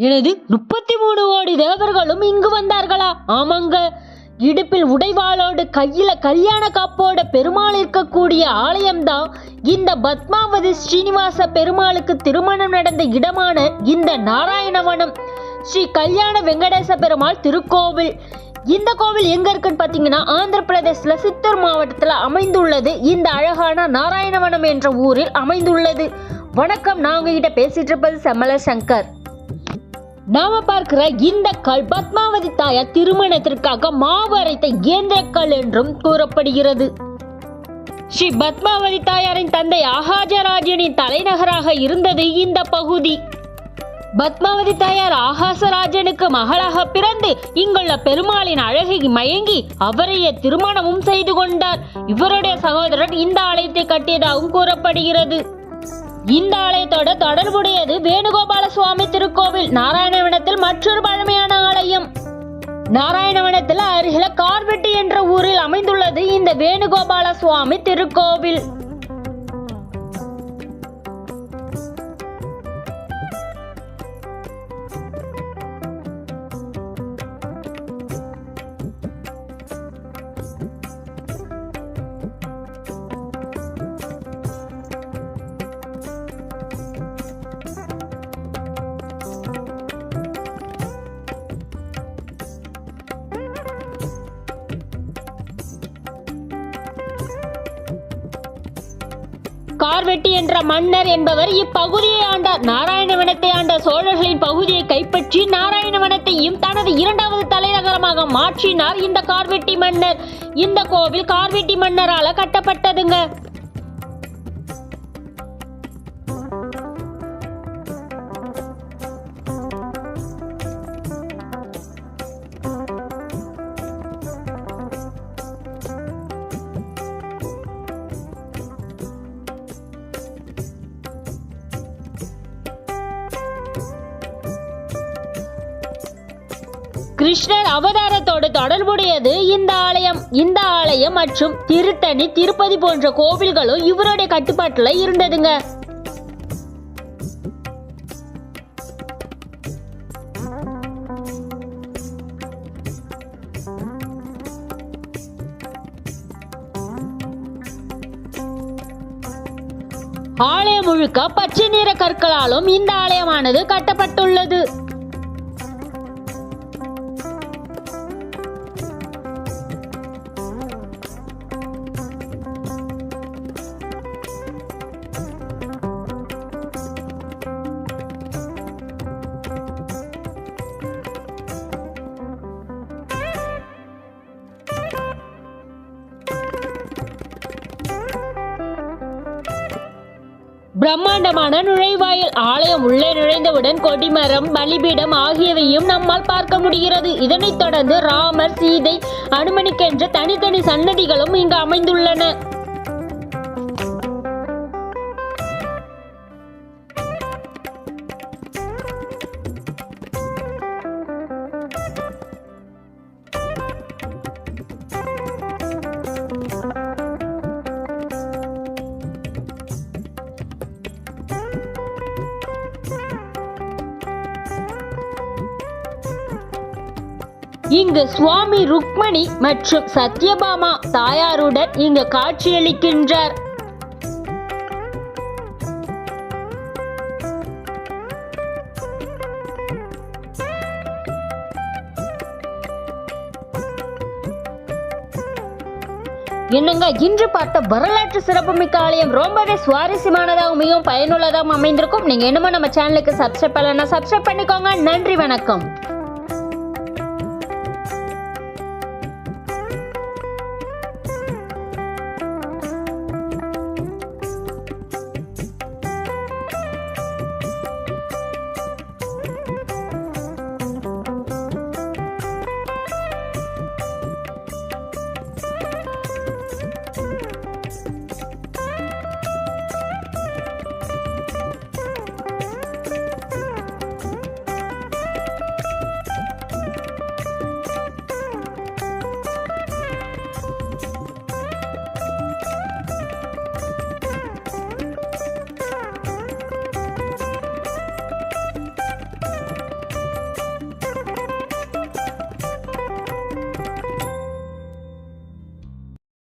எனது முப்பத்தி மூணு கோடி தேவர்களும் இங்கு வந்தார்களா? ஆமாங்க. இடுப்பில் உடைவாளோடு கையில கல்யாண காப்போட பெருமாள் இருக்கக்கூடிய ஆலயம்தான் இந்த பத்மாவதி ஸ்ரீனிவாச பெருமாளுக்கு திருமணம் நடந்த இடமான இந்த நாராயணவனம். ஸ்ரீ கல்யாண வெங்கடேச பெருமாள் திருக்கோவில். இந்த கோவில் எங்க இருக்குன்னு பார்த்தீங்கன்னா ஆந்திர பிரதேசல சித்தூர் மாவட்டத்தில் அமைந்துள்ளது. இந்த அழகான நாராயணவனம் என்ற ஊரில் அமைந்துள்ளது. வணக்கம். நான் உங்ககிட்ட பேசிட்டு இருப்பது செம்மல சங்கர். நாம பார்க்கிற இந்த கல் பத்மாவதி தாயார் திருமணத்திற்காக மாவரைத்த இயந்திரக்கல் என்றும் கூறப்படுகிறது. ஸ்ரீ பத்மாவதி தாயாரின் தந்தை ஆகாஜராஜனின் தலைநகராக இருந்தது இந்த பகுதி. பத்மாவதி தாயார் ஆகாசராஜனுக்கு மகளாக பிறந்து இங்குள்ள பெருமாளின் அழகை மயங்கி அவரையே திருமணமும் செய்து கொண்டார். இவருடைய சகோதரர் இந்த ஆலயத்தை கட்டியதாகவும் கூறப்படுகிறது. இந்த ஆலயத்தோட தொடர்புடையது வேணுகோபால சுவாமி திருக்கோவில் நாராயணவனத்தில் மற்றொரு பழமையான ஆலயம். நாராயணவனத்தில் அருகில கார்வெட்டி என்ற ஊரில் அமைந்துள்ளது இந்த வேணுகோபால சுவாமி திருக்கோவில். கார்வெட்டி என்ற மன்னர் என்பவர் இப்பகுதியை ஆண்டார். நாராயணவனத்தை ஆண்ட சோழர்களின் பகுதியை கைப்பற்றி நாராயணவனத்தையும் தனது இரண்டாவது தலைநகரமாக மாற்றினார் இந்த கார்வெட்டி மன்னர். இந்த கோவில் கார்வெட்டி மன்னரால கட்டப்பட்டதுங்க. கிருஷ்ணர் அவதாரத்தோடு தொடர்புடையது இந்த ஆலயம் இந்த ஆலயம் மற்றும் திருத்தணி திருப்பதி போன்ற கோவில்களும் இவருடைய கட்டுப்பாட்டுல இருந்ததுங்க. ஆலயம் முழுக்க பச்சை நிற கற்களாலும் இந்த ஆலயமானது கட்டப்பட்டுள்ளது. பிரம்மாண்டமான நுழைவாயில். ஆலயம் உள்ளே நுழைந்தவுடன் கொடிமரம் பலிபீடம் ஆகியவையும் நம்மால் பார்க்க முடிகிறது. இதனைத் தொடர்ந்து ராமர் சீதை அனுமனிக்கென்ற தனித்தனி சன்னதிகளும் இங்கு அமைந்துள்ளன. இங்கு சுவாமி ருக்மணி மற்றும் சத்யபாமா தாயாருடன் இங்கு காட்சியளிக்கின்றார். என்னங்க இன்று பார்த்த வரலாற்று சிறப்புமிக்க ஆலயம் ரொம்பவே சுவாரஸ்யமானதாகவும் மிகவும் பயனுள்ளதாகவும் அமைந்திருக்கும். நீங்க என்னமோ நம்ம சேனலுக்கு சப்ஸ்கிரைப் பண்ணலன்னா சப்ஸ்கிரைப் பண்ணிக்கோங்க. நன்றி வணக்கம்.